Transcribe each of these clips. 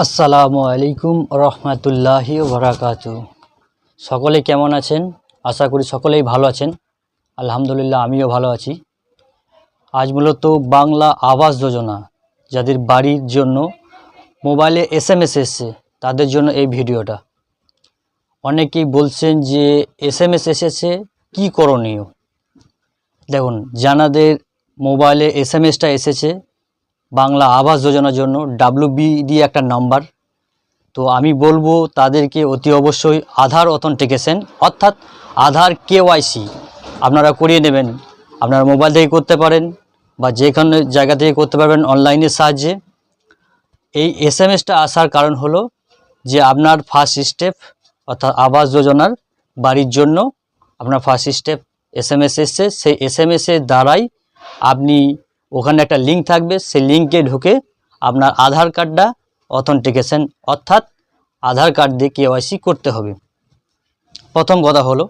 আসসালামু আলাইকুম রহমতুল্লাহি বারাকাতু সকলে কেমন আছেন? আশা করি সকলেই ভালো আছেন। আলহামদুলিল্লাহ, আমিও ভালো আছি। আজ মূলত বাংলা আবাস যোজনা, যাদের বাড়ির জন্য মোবাইলে এস এম এস এসছে, তাদের জন্য এই ভিডিওটা। অনেকেই বলছেন যে এস এম এস এসেছে, কী করণীয়? দেখুন, জানাদের মোবাইলে এস এম এসটা এসেছে বাংলা আবাস যোজনার জন্য ডাব্লিউবি দিয়ে একটা নাম্বার তো আমি বলব তাদেরকে অতি অবশ্যই আধার অথেন্টিকেশন অর্থাৎ আধার কেওয়াইসি আপনারা করিয়ে নেবেন। আপনারা মোবাইল থেকে করতে পারেন বা যেখানে জায়গা থেকে করতে পারবেন অনলাইনের সাহায্যে। এই এস এম এসটা আসার কারণ হলো যে আপনার ফার্স্ট স্টেপ অর্থাৎ আবাস যোজনার বাড়ির জন্য আপনার first step S M S এসছে। সেই এস এম এসের দ্বারাই আপনি ওখানে একটা লিঙ্ক থাকবে, সেই লিঙ্কে ঢুকে আপনার আধার কার্ডটা অথেন্টিকেশন অর্থাৎ আধার কার্ড দিয়ে কেওয়াইসি করতে হবে। প্রথম কথা হলো।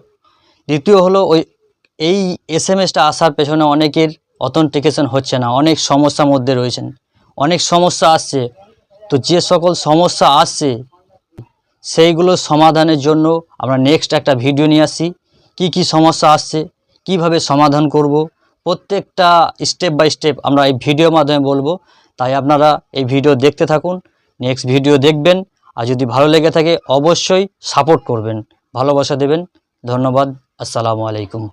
দ্বিতীয় হলো, ওই, এই এস এম এসটা আসার পেছনে অনেকের অথেন্টিকেশন হচ্ছে না, অনেক সমস্যার মধ্যে রয়েছেন। অনেক সমস্যা আসছে। তো যে সকল সমস্যা আসছে, সেইগুলো সমাধানের জন্য আমরা নেক্সট একটা ভিডিও নিয়ে আসছি। কি কি সমস্যা আসছে, কীভাবে সমাধান করব প্রত্যেকটা স্টেপ বাই স্টেপ আমরা এই ভিডিওর মাধ্যমে বলব। তাই আপনারা এই ভিডিও দেখতে থাকুন নেক্সট ভিডিও দেখবেন। আর যদি ভালো লেগে থাকে, অবশ্যই সাপোর্ট করবেন। ভালোবাসা দেবেন। ধন্যবাদ। আসসালামু আলাইকুম।